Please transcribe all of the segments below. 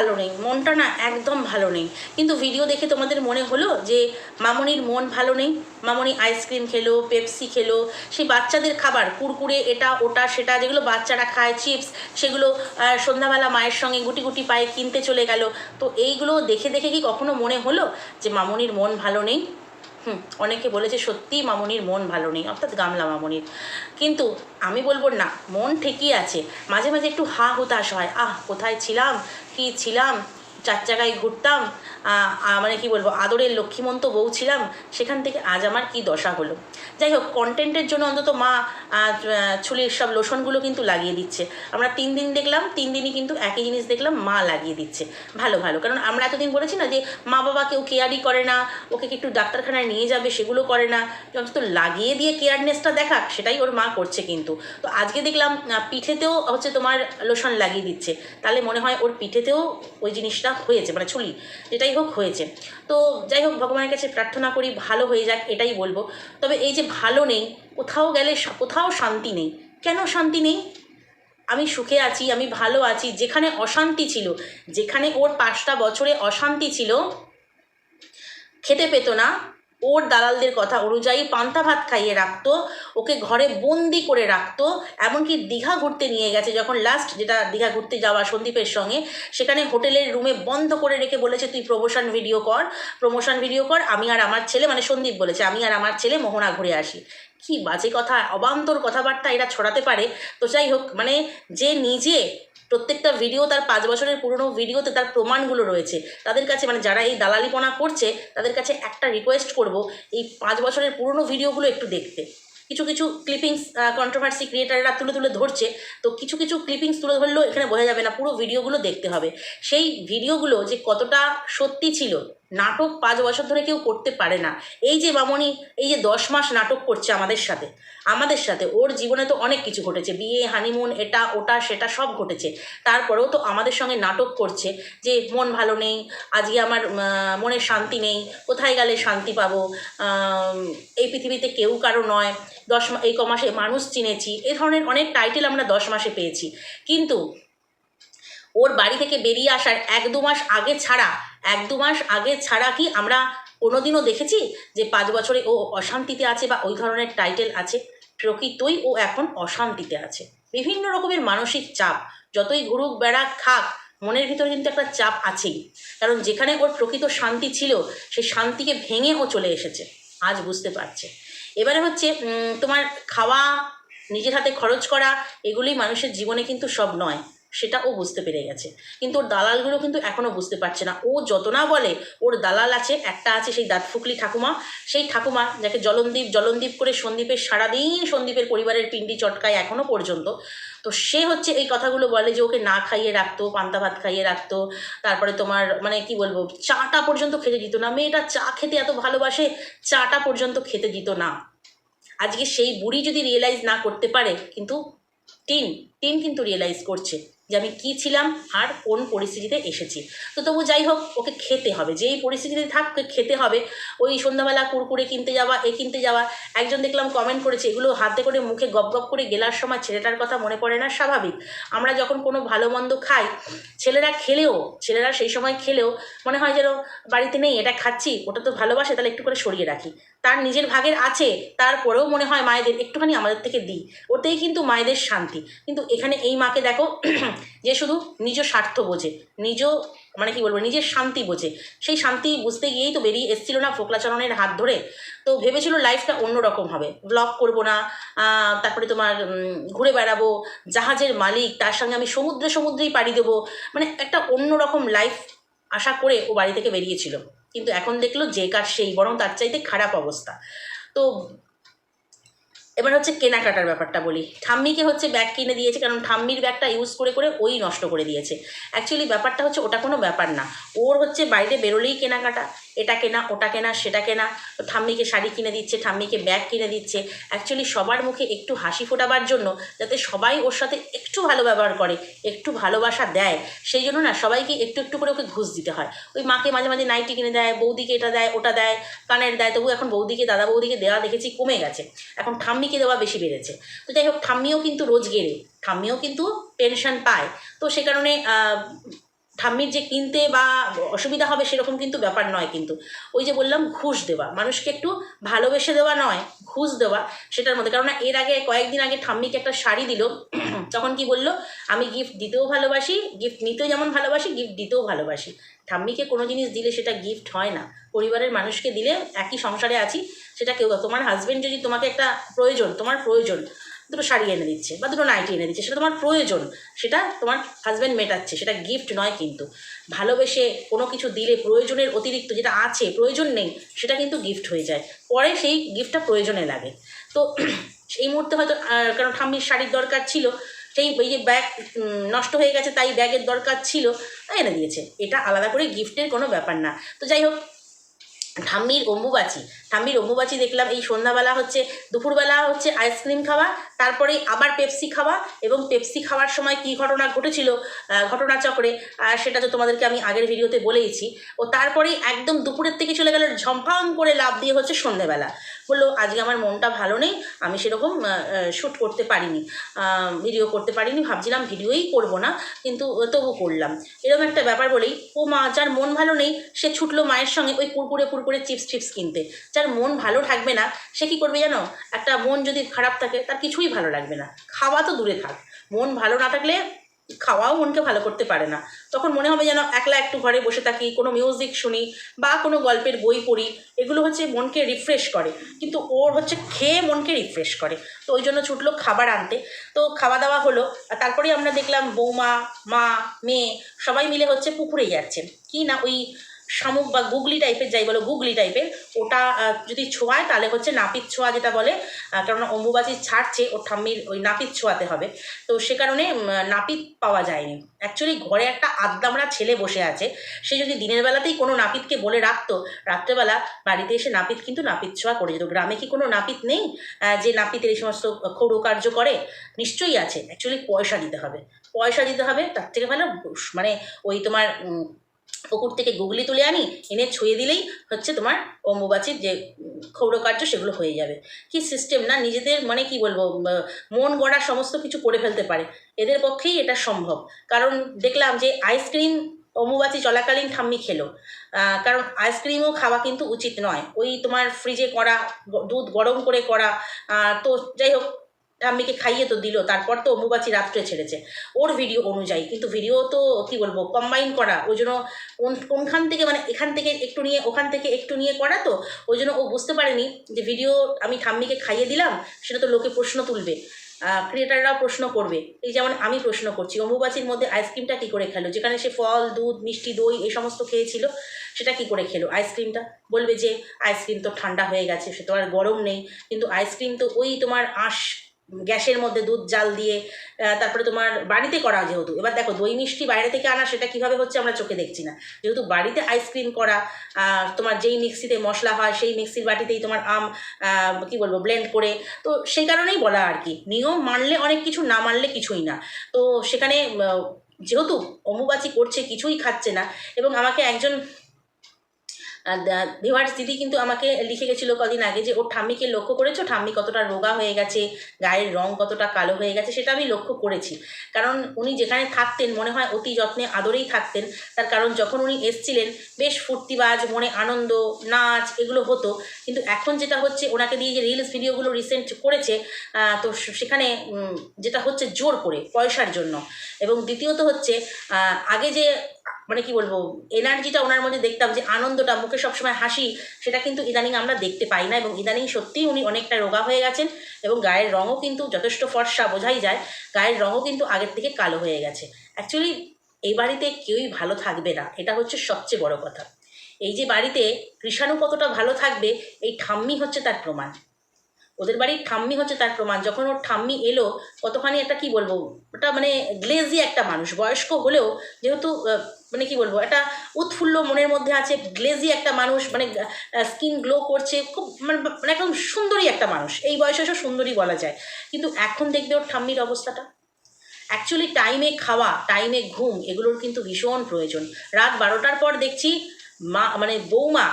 ভালো নেই, মনটা না একদম ভালো নেই। কিন্তু ভিডিও দেখে তোমাদের মনে হলো যে মামনির মন ভালো নেই? মামনি আইসক্রিম খেলো পেপসি খেলো, সেই বাচ্চাদের খাবার, কুরকুরে, এটা, ওটা, সেটা, যেগুলো বাচ্চারা খায় চিপস সেগুলো সন্ধ্যাবেলা মায়ের সঙ্গে গুটি গুটি পায়ে কিনতে চলে গেল। তো এইগুলো দেখে দেখে কি কখনো মনে হলো যে মামনির মন ভালো নেই? হুম, অনেকে বলেছে সত্যি মামনির মন ভালো নেই, অর্থাৎ গামলা মামনির। কিন্তু আমি বলব না, মন ঠিকই আছে। মাঝে মাঝে একটু হা হুতাশ হয়, আহ, কোথায় ছিলাম? কি ছিলাম? চার চাকায় ঘুরতাম মানে কি বলব, আদরের লক্ষ্মীমন্ত বউ ছিলাম, সেখান থেকে আজ আমার কি দশা হলো? যাই হোক কন্টেন্টের জন্য অন্তত মা চুলের সব লোশনগুলো কিন্তু লাগিয়ে দিচ্ছে। আমরা তিন দিন দেখলাম, তিন দিনই কিন্তু একই জিনিস দেখলাম, মা লাগিয়ে দিচ্ছে। ভালো ভালো। কারণ আমরা এতদিন বলেছি না যে, মা বাবা কেউ কেয়ারই করে না, ওকে একটু ডাক্তারখানায় নিয়ে যাবে সেগুলো করে না। অন্তত লাগিয়ে দিয়ে কেয়ারনেসটা দেখাক, সেটাই ওর মা করছে কিন্তু। তো আজকে দেখলাম পিঠেতেও হচ্ছে তোমার লোশন লাগিয়ে দিচ্ছে। তাহলে মনে হয় ওর পিঠেতেও ওই জিনিসটা হয়েছে মানে ছুলি, যেটাই হোক হয়েছে। তো যাই হোক, ভগবানের কাছে প্রার্থনা করি, ভালো হয়ে যাক, এটাই বলব। তবে এই যে ভালো নেই, কোথাও গেলে কোথাও শান্তি নেই। কেন শান্তি নেই? আমি সুখে আছি, আমি ভালো আছি, যেখানে অশান্তি ছিল, যেখানে ওর পাঁচটা বছরে অশান্তি ছিল, খেতে পেত না ওর দালালদের কথা অনুযায়ী পান্তা ভাত খাইয়ে রাখতো, ওকে ঘরে বন্দি করে রাখতো, এমনকি দীঘা ঘুরতে নিয়ে গেছে যখন লাস্ট যেটা দীঘা ঘুরতে যাওয়া সন্দীপের সঙ্গে, সেখানে হোটেলের রুমে বন্ধ করে রেখে বলেছে, তুই প্রমোশন ভিডিও কর প্রমোশন ভিডিও কর, আমি আর আমার ছেলে মানে সন্দীপ বলেছে, আমি আর আমার ছেলে মোহনা ঘুরে আসি। কি বাজে কথা, অবান্তর কথাবার্তা এরা ছড়াতে পারে। তো যাই হোক মানে যে নিজে প্রত্যেকটা ভিডিও তার পাঁচ বছরের পুরনো ভিডিওতে তার প্রমাণগুলো রয়েছে। তাদের কাছে মানে যারা এই দালালিপনা করছে, তাদের কাছে একটা রিকোয়েস্ট করব, এই পাঁচ বছরের পুরনো ভিডিওগুলো একটু দেখতে। কিছু কিছু ক্লিপিংস কন্ট্রোভার্সি ক্রিয়েটাররা তুলে তুলে ধরছে, তো কিছু কিছু ক্লিপিংস তুলে ধরলেও এখানে বোঝা যাবে না, পুরো ভিডিওগুলো দেখতে হবে। সেই ভিডিওগুলো যে কতটা সত্যি ছিল নাটক পাঁচ বছর ধরে কেউ করতে পারে না। এই যে মামনি, এই যে দশ মাস নাটক করছে আমাদের সাথে আমাদের সাথে, ওর জীবনে তো অনেক কিছু ঘটেছে। বিয়ে হানিমুন এটা, ওটা, সেটা সব ঘটেছে। তারপরেও তো আমাদের সঙ্গে নাটক করছে যে, মন ভালো নেই, আজকে আমার মনে শান্তি নেই, কোথায় গেলে শান্তি পাবো? এই পৃথিবীতে কেউ কারও নয়। দশ এই কমাসে মানুষ চিনেছি। এ ধরনের অনেক টাইটেল আমরা দশ মাসে পেয়েছি। কিন্তু ওর বাড়ি থেকে বেরিয়ে আসার এক দু মাস আগে ছাড়া, এক দু মাস আগে ছাড়া কি আমরা কোনোদিনও দেখেছি যে পাঁচ বছরে ও অশান্তিতে আছে বা ওই ধরনের টাইটেল আছে? প্রকৃতই ও এখন অশান্তিতে আছে। বিভিন্ন রকমের মানসিক চাপ, যতই ঘুরুক বেড়া খাক মনের ভিতরে কিন্তু একটা চাপ আছেই। কারণ যেখানে ওর প্রকৃত শান্তি ছিল সেই শান্তিকে ভেঙে ও চলে এসেছে। আজ বুঝতে পারছে। এবারে হচ্ছে তোমার খাওয়া, নিজের হাতে খরচ করা এগুলি মানুষের জীবনে কিন্তু সব নয়। সেটা ও বুঝতে পেরে গেছে। কিন্তু ওর দালালগুলো কিন্তু এখনও বুঝতে পারছে না। ও যত না বলে ওর দালাল আছে, একটা আছে সেই দাঁতফুকলি ঠাকুমা। সেই ঠাকুমা যাকে জলনদীপ জলনদীপ করে সন্দীপের সারাদিন সন্দীপের পরিবারের পিন্ডি চটকায় এখনও পর্যন্ত। তো সে হচ্ছে এই কথাগুলো বলে যে ওকে না খাইয়ে রাখতো, পান্তা ভাত খাইয়ে রাখতো। তারপরে তোমার মানে কি বলব, চাটা পর্যন্ত খেতে দিত না। মেয়েটা চা খেতে এত ভালোবাসে, চাটা পর্যন্ত খেতে দিত না। আজকে সেই বুড়ি যদি রিয়েলাইজ না করতে পারে, কিন্তু টিন টিন কিন্তু রিয়েলাইজ করছে। যে আমি কী ছিলাম, আর কোন পরিস্থিতিতে এসেছি। তো তবু যাই হোক, ওকে খেতে হবে। যেই পরিস্থিতিতে থাক, ওকে খেতে হবে। ওই সন্ধ্যাবেলা কুরকুরে কিনতে যাওয়া, এ কিনতে যাওয়া। একজন দেখলাম কমেন্ট করেছে, এগুলো হাতে করে মুখে গপ গপ করে গেলার সময় ছেলেটার কথা মনে পড়ে না? স্বাভাবিক। আমরা যখন কোনো ভালো মন্দ খাই, ছেলেরা খেলেও, ছেলেরা সেই সময় খেলেও মনে হয় যেন বাড়িতে নেই, এটা খাচ্ছি, ওটা তো ভালোবাসে, তাহলে একটু করে সরিয়ে রাখি। তার নিজের ভাগের আছে, তারপরেও মনে হয় মায়েদের একটুখানি আমাদের থেকে দিই। ওতেই কিন্তু মায়েদের শান্তি। কিন্তু এখানে এই মাকে দেখো, যে শুধু নিজ স্বার্থ বোঝে, নিজ মানে কি বলব, নিজের শান্তি বোঝে। সেই শান্তি বুঝতে গিয়েই তো বেরিয়ে এসেছিল না ফোকলাচরণের হাত ধরে। তো ভেবেছিল লাইফটা অন্যরকম হবে। ব্লগ করব না তারপরে তোমার ঘুরে বেড়াবো, জাহাজের মালিক, তার সঙ্গে আমি সমুদ্রে সমুদ্রেই পাড়ি দেবো। মানে একটা অন্যরকম লাইফ আশা করে ও বাড়ি থেকে বেরিয়েছিল। কিন্তু এখন দেখল যে কার সেই, বরং তার চাইতে খারাপ অবস্থা। তো এবার হচ্ছে কেনাকাটার ব্যাপারটা বলি। ঠাম্মিকে হচ্ছে ব্যাগ কিনে দিয়েছে, কারণ ঠাম্মির ব্যাগটা ইউজ করে করে ওই নষ্ট করে দিয়েছে। অ্যাকচুয়ালি ব্যাপারটা হচ্ছে ওটা কোনো ব্যাপার না। ওর হচ্ছে বাইরে বেরোলেই কেনাকাটা। এটা কেনা, ওটা কেনা, সেটা কেনা। ঠাম্মিকে শাড়ি কিনে দিচ্ছে, ঠাম্মিকে ব্যাগ কিনে দিচ্ছে। অ্যাকচুয়ালি সবার মুখে একটু হাসি ফোটাবার জন্য যাতে সবাই ওর সাথে একটু ভালো ব্যবহার করে, একটু ভালোবাসা দেয়। সেই জন্য না সবাইকে একটু একটু করে ওকে ঘুষ দিতে হয়। ওই মাকে মাঝে মাঝে নাইটি কিনে দেয়, বৌদিকে এটা দেয়, ওটা দেয়, কানের দেয়। তবু এখন বৌদিকে, দাদা বৌদিকে দেওয়া দেখেছি কমে গেছে। এখন ঠাম্মিকে দেওয়া বেশি বেড়েছে। তো যাই হোক, ঠাম্মিও কিন্তু রোজ গেলে ঠাম্মিও কিন্তু পেনশন পায়। তো সে কারণে ঠাম্মির যে কিনতে বা অসুবিধা হবে সেরকম কিন্তু ব্যাপার নয় কিন্তু। ওই যে বললাম, ঘুষ দেওয়া। মানুষকে একটু ভালোবেসে দেওয়া নয়, ঘুষ দেওয়া সেটার মধ্যে। কারণ এর আগে কয়েকদিন আগে ঠাম্মিকে একটা শাড়ি দিল, তখন কি বলল, আমি গিফট দিতেও ভালোবাসি গিফট নিতেও যেমন ভালোবাসি গিফট দিতেও ভালোবাসি। ঠাম্মিকে কোনো জিনিস দিলে সেটা গিফট হয় না। পরিবারের মানুষকে দিলে একই সংসারে আছি, সেটা কেউ তোমার হাজবেন্ড যদি তোমাকে একটা প্রয়োজন, তোমার প্রয়োজন দুটো শাড়ি এনে দিচ্ছে বা দুটো নাইটি এনে দিচ্ছে, সেটা তোমার প্রয়োজন, সেটা তোমার হাজব্যান্ড মেটাচ্ছে, সেটা গিফট নয় কিন্তু। ভালোবেসে কোনো কিছু দিলে প্রয়োজনের অতিরিক্ত যেটা আছে, প্রয়োজন নেই, সেটা কিন্তু গিফট হয়ে যায়। পরে সেই গিফটটা প্রয়োজনে লাগে। তো এই মুহূর্তে হয়তো কারণ ঠাম্মির শাড়ির দরকার ছিল, সেই ওই যে ব্যাগ নষ্ট হয়ে গেছে তাই ব্যাগের দরকার ছিল, এনে দিয়েছে। এটা আলাদা করে গিফটের কোনো ব্যাপার না। তো যাই হোক, ঠাম্মির অম্বুবাচি ঠাম্মির অম্বুবাচি দেখলাম, এই সন্ধ্যাবেলা হচ্ছে, দুপুরবেলা হচ্ছে আইসক্রিম খাওয়া, তারপরে আবার পেপসি খাওয়া এবং পেপসি খাওয়ার সময় কী ঘটনা ঘটেছিল ঘটনাচক্রে সেটা তো তোমাদেরকে আমি আগের ভিডিওতে বলেইছি। ও তারপরেই একদম দুপুরের থেকে চলে গেল ঝম্পাং করে লাভ দিয়ে হচ্ছে সন্ধ্যেবেলা। বলল, আজকে আমার মনটা ভালো নেই, আমি সেরকম শ্যুট করতে পারিনি ভিডিও করতে পারিনি, ভাবছিলাম ভিডিওই করব না, কিন্তু তবু করলাম। এরকম একটা ব্যাপার বলেই, ও মা, যার মন ভালো নেই, সে ছুটলো মায়ের সঙ্গে ওই কুরকুরে কুরকুরে চিপস চিপস কিনতে। যার মন ভালো থাকবে না, সে কী করবে জানো? একটা মন যদি খারাপ থাকে, তার কিছুই ভালো লাগবে না। খাওয়া তো দূরে থাক। মন ভালো না থাকলে খাওয়াও মনকে ভালো করতে পারে না। তখন মনে হবে যেন একলা একটু ঘরে বসে থাকি, কোনো মিউজিক শুনি বা কোনো গল্পের বই পড়ি, এগুলো হচ্ছে মনকে রিফ্রেশ করে। কিন্তু ওর হচ্ছে খেয়ে মনকে রিফ্রেশ করে। তো ওই জন্য ছুটলো খাবার আনতে। তো খাওয়া দাওয়া হলো, আর তারপরেই আমরা দেখলাম বৌমা, মা, মেয়ে সবাই মিলে হচ্ছে পুকুরে যাচ্ছেন। কি না ওই শামুক বা গুগলি টাইপের যাই বলো, গুগলি টাইপের ওটা যদি ছোঁয়ায়, তাহলে হচ্ছে নাপিত ছোঁয়া যেটা বলে কারণ অম্বুবাচি ছাড়ছে, ওর ঠাম্মির ওই নাপিত ছোঁয়াতে হবে। তো সে কারণে নাপিত পাওয়া যায়নি। অ্যাকচুয়ালি ঘরে একটা আদ্দামরা ছেলে বসে আছে, সে যদি দিনের বেলাতেই কোনো নাপিতকে বলে রাখতো, রাত্রেবেলা বাড়িতে এসে নাপিত কিন্তু নাপিত ছোঁয়া করে যেত। গ্রামে কি কোনো নাপিত নেই যে নাপিতের এই সমস্ত কার্য করে? নিশ্চয়ই আছে। অ্যাকচুয়ালি পয়সা দিতে হবে। পয়সা দিতে হবে, তার থেকে ভালো মানে ওই তোমার পুকুর থেকে গুগলি তুলে আনি, এনে ছুঁয়ে দিলেই হচ্ছে তোমার অম্বুবাচির যে ক্ষৌরকার্য সেগুলো হয়ে যাবে। কি সিস্টেম না? নিজেদের মানে কি বলব? মন গড়া সমস্ত কিছু করে ফেলতে পারে। এদের পক্ষেই এটা সম্ভব। কারণ দেখলাম যে আইসক্রিম অম্বুবাচি চলাকালীন ঠাম্মি খেলো। কারণ আইসক্রিমও খাওয়া কিন্তু উচিত নয়। ওই তোমার ফ্রিজে করা দুধ গরম করে করা তো যাই হোক ঠাম্মিকে খাইয়ে তো দিল, তারপর তো অম্বুবাচি রাত্রে ছেড়েছে। ওর ভিডিও অনুযায়ী, কিন্তু ভিডিও তো, কি বলব কম্বাইন করা, ওই জন্য কোন- কোনখান থেকে মানে এখান থেকে একটু নিয়ে, ওখান থেকে একটু নিয়ে করা তো, ওই জন্য ও বুঝতে পারেনি যে ভিডিও আমি ঠাম্মিকে খাইয়ে দিলাম, সেটা তো লোকে প্রশ্ন তুলবে ক্রিয়েটাররাও প্রশ্ন করবে। এই যেমন আমি প্রশ্ন করছি, অম্বুবাচির মধ্যে আইসক্রিমটা কী করে খেলো? যেখানে সে ফল, দুধ, মিষ্টি, দই, এই সমস্ত খেয়েছিল, সেটা কী করে খেলো? আইসক্রিমটা বলবে যে আইসক্রিম তো ঠান্ডা হয়ে গেছে, সে তো আর গরম নেই, কিন্তু আইসক্রিম তো ওই তোমার আঁশ গ্যাসের মধ্যে দুধ, জাল দিয়ে তারপরে তোমার বাড়িতে করা যেহেতু। এবার দেখো, দই মিষ্টি বাইরে থেকে আনা, সেটা কীভাবে হচ্ছে আমরা চোখে দেখছি না। যেহেতু বাড়িতে আইসক্রিম করা তোমার যেই মিক্সিতে মশলা হয়, সেই মিক্সির বাটিতেই তোমার আম কি বলব ব্লেন্ড করে, তো সেই কারণেই বলা আর কি। নিয়ম মানলে অনেক কিছু, না মানলে কিছুই না। তো সেখানে যেহেতু অম্বুবাচি করছে, কিছুই খাচ্ছে না। এবং আমাকে একজন ভিওয়ার্স দিদি কিন্তু আমাকে লিখে গেছিল কদিন আগে যে ওর ঠাম্মিকে লক্ষ্য করেছ? ঠাম্মি কতটা রোগা হয়ে গেছে, গায়ের রং কতটা কালো হয়ে গেছে? সেটা আমি লক্ষ্য করেছি। কারণ উনি যেখানে থাকতেন, মনে হয় অতি যত্নে আদরেই থাকতেন। তার কারণ যখন উনি এসছিলেন, বেশ ফুর্তিবাজ, মনে আনন্দ, নাচ এগুলো হতো। কিন্তু এখন যেটা হচ্ছে, ওনাকে দিয়ে যে রিলস ভিডিওগুলো রিসেন্ট করেছে তো সেখানে যেটা হচ্ছে জোর করে, পয়সার জন্য। এবং দ্বিতীয়ত হচ্ছে আগে যে মানে কি বলব এনার্জিটা ওনার মধ্যে দেখতাম যে আনন্দটা, মুখে সবসময় হাসি, সেটা কিন্তু ইদানিং আমরা দেখতে পাই না এবং ইদানিং সত্যিই উনি অনেকটা রোগা হয়ে গেছেন এবং গায়ের রঙও কিন্তু যথেষ্ট ফর্সা বোঝাই যায়, গায়ের রঙও কিন্তু আগের থেকে কালো হয়ে গেছে। অ্যাকচুয়ালি এই বাড়িতে কেউই ভালো থাকবে না, এটা হচ্ছে সবচেয়ে বড় কথা। এই যে বাড়িতে কৃষাণু কতটা ভালো থাকবে, এই ঠাম্মি হচ্ছে তার প্রমাণ। ওদের বাড়ির ঠাম্মি হচ্ছে তার প্রমাণ। যখন ওর ঠাম্মি এলো, কতখানি একটা কি বলব, ওটা মানে গ্লেজি একটা মানুষ। বয়স্ক হলেও যেহেতু মানে কি বলব, একটা উৎফুল্ল মনের মধ্যে আছে গ্লেজি একটা মানুষ মানে স্কিন গ্লো করছে, খুব মানে মানে একদম সুন্দরী একটা মানুষ। এই বয়সে এসে সুন্দরী বলা যায়। কিন্তু এখন দেখবে ওর ঠাম্মির অবস্থাটা। অ্যাকচুয়ালি টাইমে খাওয়া টাইমে ঘুম, এগুলোর কিন্তু ভীষণ প্রয়োজন। রাত বারোটার পর দেখছি মা মানে বৌমা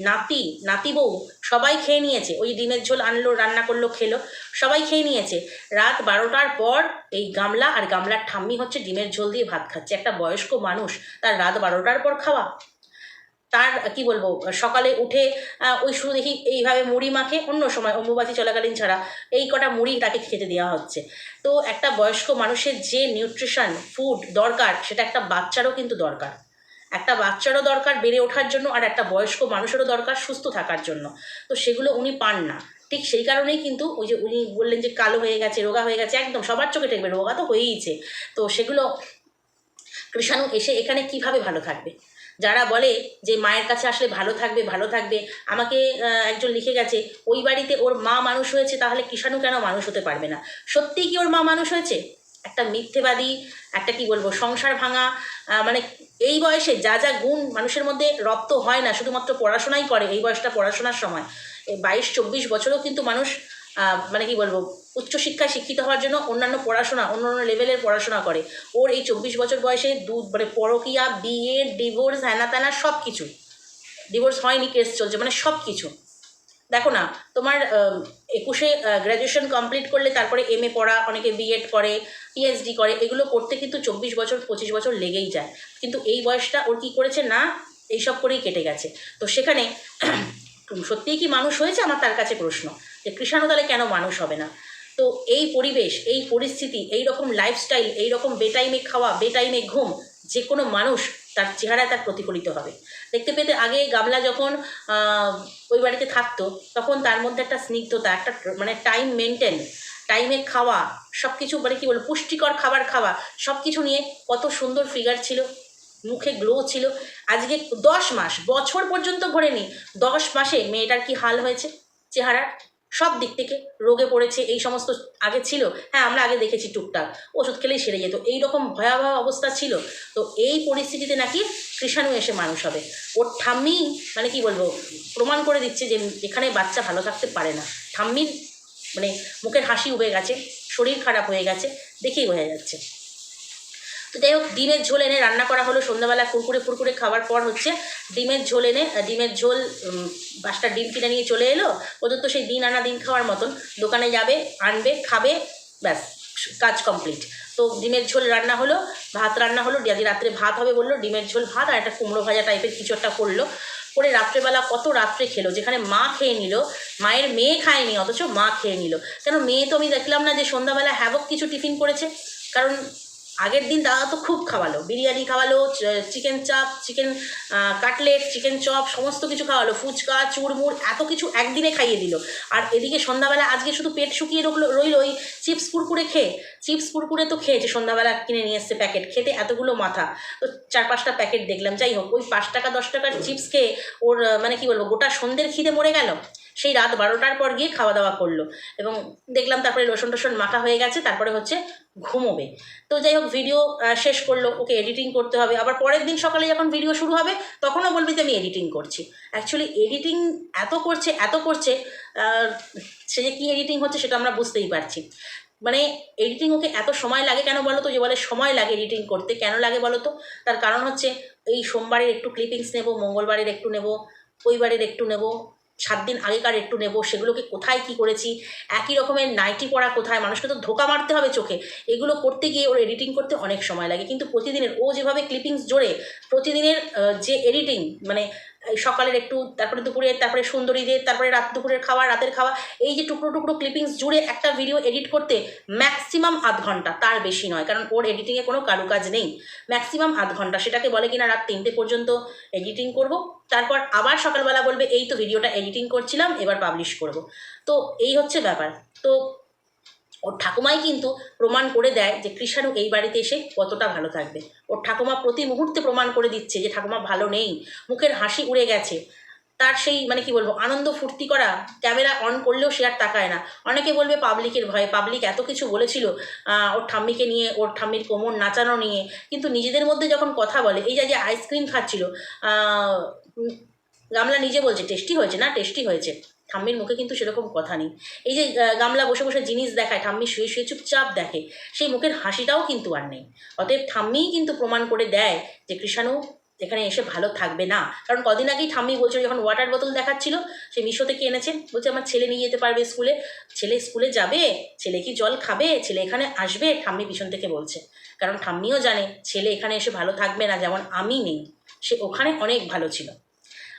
নাতি নাতি বউ সবাই খেয়ে নিয়েছে। ওই ডিমের ঝোল আনলো, রান্না করল, খেলো, সবাই খেয়ে নিয়েছে। রাত বারোটার পর এই গামলা আর গামলার ঠাম্মি হচ্ছে ডিমের ঝোল দিয়ে ভাত খাচ্ছে। একটা বয়স্ক মানুষ তার রাত বারোটার পর খাওয়া। তার, কি বলব, সকালে উঠে ওই শুরু দেখি এইভাবে মুড়ি মাখে, অন্য সময় অম্বুবাচী চলাকালীন ছাড়া এই কটা মুড়ি তাকে খেতে দেওয়া হচ্ছে। তো একটা বয়স্ক মানুষের যে নিউট্রিশন ফুড দরকার, সেটা একটা বাচ্চারও কিন্তু দরকার। একটা বাচ্চারও দরকার বেড়ে ওঠার জন্য আর একটা বয়স্ক মানুষেরও দরকার সুস্থ থাকার জন্য। তো সেগুলো উনি পান না। ঠিক সেই কারণেই কিন্তু ওই যে উনি বললেন যে কালো হয়ে গেছে, রোগা হয়ে গেছে, একদম সবার চোখে ঠেকবে, রোগা তো হয়েইছে। তো সেগুলো কৃষাণু এসে এখানে কীভাবে ভালো থাকবে? যারা বলে যে মায়ের কাছে আসলে ভালো থাকবে ভালো থাকবে, আমাকে একজন লিখে গেছে, ওই বাড়িতে ওর মা মানুষ হয়েছে, তাহলে কৃষাণু কেন মানুষ হতে পারবে না? সত্যিই কি ওর মা মানুষ হয়েছে? একটা মিথ্যেবাদী, একটা কি বলব, সংসার ভাঙা মানে এই বয়সে যা যা গুণ মানুষের মধ্যে রপ্ত হয় না, শুধুমাত্র পড়াশোনাই করে এই বয়সটা পড়াশোনার সময়। এই বাইশ, চব্বিশ বছরেও কিন্তু মানুষ মানে কি বলব, উচ্চশিক্ষায় শিক্ষিত হওয়ার জন্য অন্যান্য পড়াশোনা অন্য অন্য লেভেলের পড়াশোনা করে। ওর এই চব্বিশ বছর বয়সে দু মানে পরকিয়া, বিয়ে, ডিভোর্স, হ্যানা ত্যানা সব কিছু ডিভোর্স হয়নি, কেস চলছে মানে সব কিছু দেখো না, তোমার একুশে গ্র্যাজুয়েশন কমপ্লিট করলে তারপরে এম এ পড়া, অনেকে বিএড করে পিএইচডি করে, এগুলো করতে কিন্তু চব্বিশ বছর, পঁচিশ বছর লেগেই যায়। কিন্তু এই বয়সটা ওর কী করেছে না, এইসব করেই কেটে গেছে। তো সেখানে সত্যিই কি মানুষ হয়েছে? আমার তার কাছে প্রশ্ন। যে কৃষাণু তাহলে কেন মানুষ হবে না? তো এই পরিবেশ, এই পরিস্থিতি এই রকম লাইফস্টাইল এই রকম বেটাইমে খাওয়া, বেটাইমে ঘুম যে কোনো মানুষ তার চেহারায় তার প্রতিফলিত হবে। দেখতে পেতে আগে গামলা যখন ওই বাড়িতে থাকতো, তখন তার মধ্যে একটা স্নিগ্ধতা, একটা মানে টাইম মেনটেন টাইমে খাওয়া সব কিছু মানে কী বলব পুষ্টিকর খাবার খাওয়া সব কিছু নিয়ে কত সুন্দর ফিগার ছিল, মুখে গ্লো ছিল। আজকে দশ মাস, বছর পর্যন্ত ঘোরেনি দশ মাসে মেয়েটার কি হাল হয়েছে? চেহারার? সব দিক থেকে রোগে পড়েছে, এই সমস্ত আগে ছিল। হ্যাঁ আমরা আগে দেখেছি টুকটাক। ওষুধ খেলেই সেরে যেত। এই রকম ভয়াবহ অবস্থা ছিল। তো এই পরিস্থিতিতে নাকি কৃষাণু এসে মানুষ হবে। ওর ঠাম্মি মানে কি বলব, প্রমাণ করে দিচ্ছে যে এখানে বাচ্চা ভালো থাকতে পারে না। ঠাম্মির মানে মুখের হাসি উবে গেছে, শরীর খারাপ হয়ে গেছে, দেখেই বোঝা যাচ্ছে। তো যাই হোক, ডিমের ঝোল এনে রান্না করা হলো। সন্ধ্যাবেলা কুরকুরে ফুরকুরে খাওয়ার পর হচ্ছে ডিমের ঝোল এনে ডিমের ঝোল পাঁচটা ডিম কিনে নিয়ে চলে এলো। ওদের তো সেই দিন আনা দিন খাওয়ার মতন। দোকানে যাবে, আনবে, খাবে, ব্যাস, কাজ কমপ্লিট তো ডিমের ঝোল রান্না হলো, ভাত রান্না হলো, আজ রাত্রে ভাত হবে বলল, ডিমের ঝোল ভাত আর একটা কুমড়ো ভাজা টাইপের কিছু একটা করল। করে রাত্রেবেলা কত রাত্রে খেলো, যেখানে মা খেয়ে নিল, মায়ের মেয়ে খায়নি, অথচ মা খেয়ে নিল। কেন মেয়ে তো আমি দেখলাম না যে সন্ধ্যাবেলা হ্যাভক কিছু টিফিন করেছে? কারণ আগের দিন দাদা তো খুব খাওয়ালো। বিরিয়ানি খাওয়ালো চিকেন চাপ চিকেন কাটলেট চিকেন চপ সমস্ত কিছু খাওয়ালো। ফুচকা, চুরমুর, এত কিছু একদিনে খাইয়ে দিল। আর এদিকে সন্ধ্যাবেলা আজকে শুধু পেট শুকিয়ে রইল রইল ওই চিপস কুরকুরে খেয়ে। চিপস কুরকুরে তো খেয়েছে সন্ধ্যাবেলা কিনে নিয়ে এসছে প্যাকেট। খেতে এতগুলো মাথা। তো চার পাঁচটা প্যাকেট দেখলাম। যাই হোক, ওই পাঁচ টাকা, দশ টাকার চিপস খেয়ে ওর মানে কি বলব, গোটা সন্ধ্যের খিদে মরে গেল। সেই রাত বারোটার পর গিয়ে খাওয়া দাওয়া করল এবং দেখলাম তারপরে রসুন টসুন মাখা হয়ে গেছে, তারপরে হচ্ছে ঘুমোবে। তো যাই হোক ভিডিও শেষ করল, ওকে এডিটিং করতে হবে। আবার পরের দিন সকালে যখন ভিডিও শুরু হবে, তখনও বলবি যে আমি এডিটিং করছি। অ্যাকচুয়ালি এডিটিং এত করছে এত করছে সে যে কী এডিটিং হচ্ছে সেটা আমরা বুঝতেই পারছি। মানে এডিটিং ওকে এত সময় লাগে কেন বলো তো? যে বলে সময় লাগে এডিটিং করতে। কেন লাগে বলো তো? তার কারণ হচ্ছে এই সোমবারের একটু ক্লিপিংস নেব, মঙ্গলবারের একটু নেব, ওইবারের একটু নেব সাত দিন আগেকার একটু নেব, সেগুলোকে কোথায় কি করেছি, একই রকমের নাইটি পড়া কোথায়, মানুষকে তো ধোকা মারতে হবে চোখে। এগুলো করতে গিয়ে ওর এডিটিং করতে অনেক সময় লাগে। কিন্তু প্রতিদিনের ও যেভাবে ক্লিপিংস জোরে, প্রতিদিনের যে এডিটিং মানে সকালের একটু, তারপরে দুপুরে, তারপরে সুন্দরীদের, তারপরে রাত দুপুরের খাওয়া, রাতের খাওয়া, এই যে টুকরো টুকরো ক্লিপিংস জুড়ে একটা ভিডিও এডিট করতে ম্যাক্সিমাম আধ ঘণ্টা, তার বেশি নয়, কারণ ওর এডিটিংয়ে কোনো কারুকাজ নেই। ম্যাক্সিমাম আধ ঘণ্টা, সেটাকে বলে কিনা রাত তিনটে পর্যন্ত এডিটিং করব, তারপর আবার সকালবেলা বলবে, এই তো ভিডিওটা এডিটিং করছিলাম, এবার পাবলিশ করব। তো এই হচ্ছে ব্যাপার। তো ওর ঠাকুমাই কিন্তু প্রমাণ করে দেয় যে কৃষাণু এই বাড়িতে এসে কতটা ভালো থাকবে। ওর ঠাকুমা প্রতি মুহূর্তে প্রমাণ করে দিচ্ছে যে ঠাকুমা ভালো নেই, মুখের হাসি উড়ে গেছে। তার সেই মানে কি বলব, আনন্দ ফুর্তি করা ক্যামেরা অন করলেও সে আর তাকায় না। অনেকে বলবে পাবলিকের ভয়ে, পাবলিক এত কিছু বলেছিল ওর ঠাম্মিকে নিয়ে, ওর ঠাম্মির কোমর নাচানো নিয়ে। কিন্তু নিজেদের মধ্যে যখন কথা বলে, এই যে যে আইসক্রিম খাচ্ছিল গামলা নিজে বলছে টেস্টি হয়েছে না? টেস্টি হয়েছে। ঠাম্মির মুখে কিন্তু সেরকম কথা নেই। এই যে গামলা বসে বসে জিনিস দেখায়, ঠাম্মি শুয়ে শুয়ে চুপচাপ দেখে, সেই মুখের হাসিটাও কিন্তু আর নেই। অতএব ঠাম্মিই কিন্তু প্রমাণ করে দেয় যে কৃষাণু এখানে এসে ভালো থাকবে না। কারণ কদিন আগেই ঠাম্মি বলছিল, যখন ওয়াটার বোতল দেখাচ্ছিল, সে মিশো থেকে এনেছে? বলছে, আমার ছেলে নিয়ে যেতে পারবে স্কুলে। ছেলে স্কুলে যাবে? ছেলে কি জল খাবে? ছেলে এখানে আসবে? ঠাম্মি পিছন থেকে বলছে। কারণ ঠাম্মিও জানে, ছেলে এখানে এসে ভালো থাকবে না, যেমন আমি নেই। সে ওখানে অনেক ভালো ছিল।